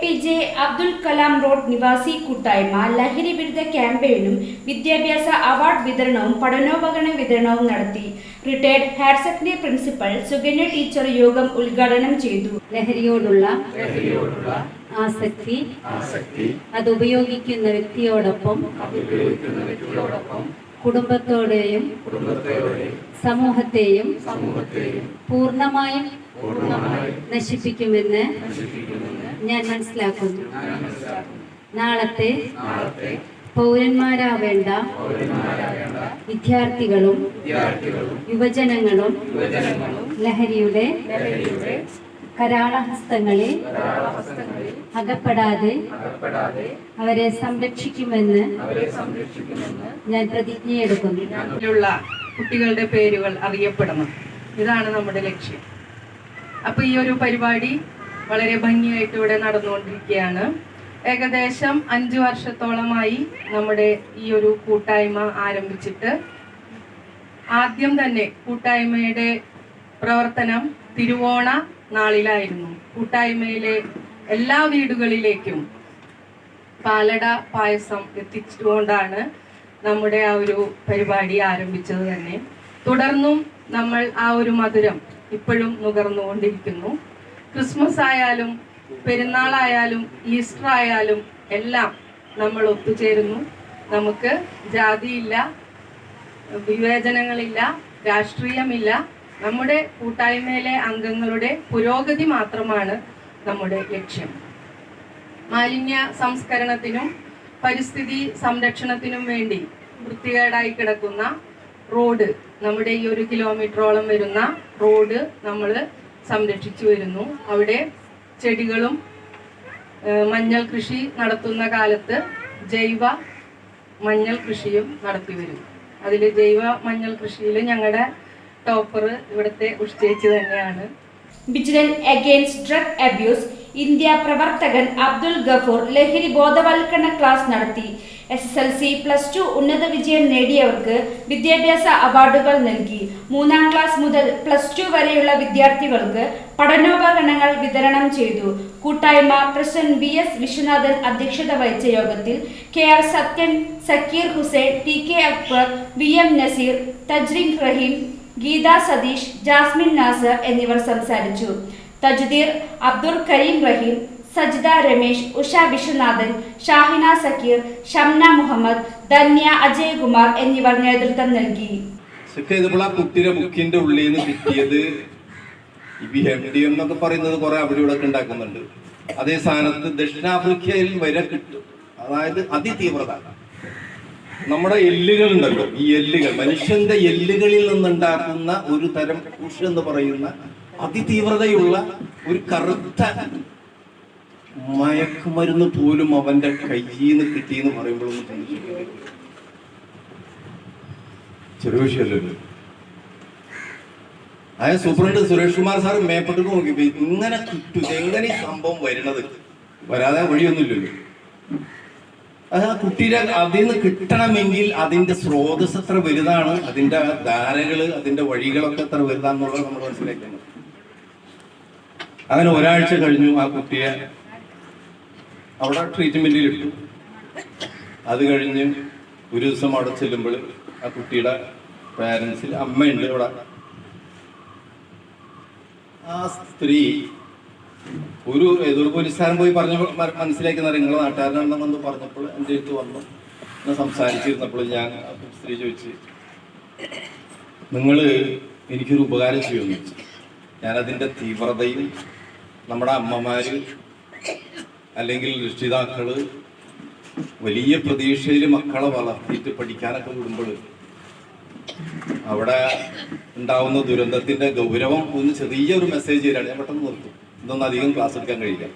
P J Abdul Kalam road നിവാസി കൂട്ടായ്മ ലഹരി വിരുദ്ധ ക്യാമ്പയിനും വിദ്യാഭ്യാസ അവാർഡ് വിതരണവും പഠനോപകരണ വിതരണവും നടത്തി. Retired higher secondary principal Suganya teacher യോഗം ഉദ്ഘാടനം ചെയ്തു. ലഹരിയോടുള്ള ആസക്തി അത് ഉപയോഗിക്കുന്ന വ്യക്തിയോടൊപ്പം കുടുംബത്തോടെയും സമൂഹത്തെയും പൂർണമായും നശിപ്പിക്കുമെന്ന് ഞാൻ മനസ്സിലാക്കുന്നു. നാളത്തെ പൗരന്മാരാവേണ്ട വിദ്യാർത്ഥികളും വിദ്യാർത്ഥികളും യുവജനങ്ങളും യുവജനങ്ങളും ലഹരിയുടെ കരാളഹസ്തങ്ങളിൽ അകപ്പെടാതെ അവരെ സംരക്ഷിക്കുമെന്ന് അവരെ സംരക്ഷിക്കുമെന്ന് ഞാൻ പ്രതിജ്ഞയെടുക്കുന്നു. കുട്ടികളുടെ പേരുകൾ അറിയപ്പെടണം. ഇതാണ് നമ്മുടെ ലക്ഷ്യം. അപ്പൊ ഈ ഒരു പരിപാടി വളരെ ഭംഗിയായിട്ട് ഇവിടെ നടന്നുകൊണ്ടിരിക്കുകയാണ്. ഏകദേശം അഞ്ചു വർഷത്തോളമായി നമ്മുടെ ഈ ഒരു കൂട്ടായ്മ ആരംഭിച്ചിട്ട് ആദ്യം തന്നെ കൂട്ടായ്മയുടെ പ്രവർത്തനം തിരുവോണ നാളിലായിരുന്നു. കൂട്ടായ്മയിലെ എല്ലാ വീടുകളിലേക്കും പാലട പായസം എത്തിച്ചുകൊണ്ടാണ് നമ്മുടെ ആ ഒരു പരിപാടി ആരംഭിച്ചത് തന്നെ. തുടർന്നും നമ്മൾ ആ ഒരു മധുരം ഇപ്പോഴും നുകർന്നുകൊണ്ടിരിക്കുന്നു. ക്രിസ്മസ് ആയാലും പെരുന്നാളായാലും ഈസ്റ്റർ ആയാലും എല്ലാം നമ്മൾ ഒത്തുചേരുന്നു. നമുക്ക് ജാതിയില്ല വിവേചനങ്ങളില്ല രാഷ്ട്രീയമില്ല. നമ്മുടെ കൂട്ടായ്മയിലെ അംഗങ്ങളുടെ പുരോഗതി മാത്രമാണ് നമ്മുടെ ലക്ഷ്യം. മാലിന്യ സംസ്കരണത്തിനും പരിസ്ഥിതി സംരക്ഷണത്തിനും വേണ്ടി വൃത്തികേടായി കിടക്കുന്ന റോഡ് നമ്മുടെ ഈ ഒരു കിലോമീറ്ററോളം വരുന്ന റോഡ് നമ്മൾ സംരക്ഷിച്ചു വരുന്നു. അവിടെ ചെടികളും മഞ്ഞൾ കൃഷി നടത്തുന്ന കാലത്ത് ജൈവ മഞ്ഞൾ കൃഷിയും നടത്തി വരും. അതിൽ ജൈവ മഞ്ഞൾ കൃഷിയിൽ ഞങ്ങളുടെ ടോപ്പർ ഇവിടുത്തെ ഉഷ്ചേച്ചി തന്നെയാണ്. Vigilance against drug abuse India പ്രവർത്തകൻ അബ്ദുൽ ഗഫൂർ ലഹരി ബോധവൽക്കരണ ക്ലാസ് നടത്തി. S S L C plus two ഉന്നത വിജയം നേടിയവർക്ക് വിദ്യാഭ്യാസ അവാർഡുകൾ നൽകി. മൂന്നാം ക്ലാസ് മുതൽ പ്ലസ് ടു വരെയുള്ള വിദ്യാർത്ഥികൾക്ക് പഠനോപകരണങ്ങൾ വിതരണം ചെയ്തു. കൂട്ടായ്മ പ്രസിഡന്റ് വി എസ് വിശ്വനാഥൻ അധ്യക്ഷത വഹിച്ച യോഗത്തിൽ K R Sathyan Zakir Hussain T K Akbar V M Nazeer Thajrin Raheem Geetha Satheesh Jasmin Nasar എന്നിവർ സംസാരിച്ചു. തജ്ദീർ അബ്ദുൾ കരീം റഹീം സജിദ രമേശ് ഉഷ വിശ്വനാഥൻ ഷാഹിന സക്കീർ ഷംന മുഹമ്മദ് ധന്യ അജയ്കുമാർ എന്നിവർ നേതൃത്വം നൽകി. കുട്ടിയുടെ ബുക്കിന്റെ ഉള്ളിൽ നിന്ന് കിട്ടിയത് ഈ എം എന്നൊക്കെ പറയുന്നത് കുറെ അവിടെ ഇവിടെ ഉണ്ടാക്കുന്നുണ്ട്. അതേ സ്ഥാനത്ത് ദക്ഷിണാഫ്രിക്കയിൽ വരെ കിട്ടും. അതായത് അതിതീവ്രത. നമ്മുടെ എല്ലുകൾ ഉണ്ടല്ലോ ഈ എല്ലുകൾ. മനുഷ്യന്റെ എല്ലുകളിൽ നിന്നുണ്ടാക്കുന്ന ഒരു തരം കുഷ് എന്ന് പറയുന്ന അതിതീവ്രതയുള്ള ഒരു കറുത്ത മയക്കുമരുന്ന് പോലും അവന്റെ കയ്യിൽ നിന്ന് കിട്ടിയെന്ന് പറയുമ്പോഴൊന്നും ചിന്തിച്ചിട്ടില്ല ചെറിയ വിഷയമല്ലല്ലോ അതായ സൂപ്രണ്ട് സുരേഷ് കുമാർ സാർ മേപ്പെട്ടു നോക്കിയപ്പോ ഇങ്ങനെ കിട്ടും എങ്ങനെ ഈ സംഭവം വരുന്നത് വരാതെ വഴിയൊന്നുമില്ലല്ലോ അത് ആ കുട്ടിയുടെ അതിൽ നിന്ന് കിട്ടണമെങ്കിൽ അതിന്റെ സ്രോതസ് എത്ര വലുതാണ് അതിന്റെ ധാരകൾ അതിന്റെ വഴികളൊക്കെ എത്ര വലുതാന്നുള്ളത് നമ്മൾ മനസ്സിലാക്കുന്നത് അങ്ങനെ ഒരാഴ്ച കഴിഞ്ഞു ആ കുട്ടിയെ അവിടെ ട്രീറ്റ്മെന്റിൽ ഇട്ടു. അത് കഴിഞ്ഞ് ഒരു ദിവസം അവിടെ ചെല്ലുമ്പോൾ ആ കുട്ടിയുടെ പാരൻസിൽ അമ്മയുണ്ട് അവിടെ. ആ സ്ത്രീ ഒരു ഏതൊരു പോലീസുകാരൻ പോയി പറഞ്ഞ മനസ്സിലാക്കുന്ന നിങ്ങളെ നാട്ടുകാരനാണെന്ന് പറഞ്ഞപ്പോൾ എന്റെ അടുത്ത് വന്നു. എന്നെ സംസാരിച്ചിരുന്നപ്പോൾ ഞാൻ സ്ത്രീ ചോദിച്ച് നിങ്ങൾ എനിക്കൊരു ഉപകാരം ചെയ്യുമെന്ന് ചോദിച്ചു. ഞാനതിന്റെ തീവ്രതയും നമ്മുടെ അമ്മമാര് അല്ലെങ്കിൽ രക്ഷിതാക്കൾ വലിയ പ്രതീക്ഷയിൽ മക്കളെ വളർത്തിയിട്ട് പഠിക്കാനൊക്കെ വിടുമ്പോൾ അവിടെ ഉണ്ടാവുന്ന ദുരന്തത്തിന്റെ ഗൗരവം ഒന്ന് ചെറിയൊരു മെസ്സേജ് തരാണ്. ഞാൻ പെട്ടെന്ന് നിർത്തും. ഇതൊന്നും അധികം ക്ലാസ് എടുക്കാൻ കഴിയില്ല.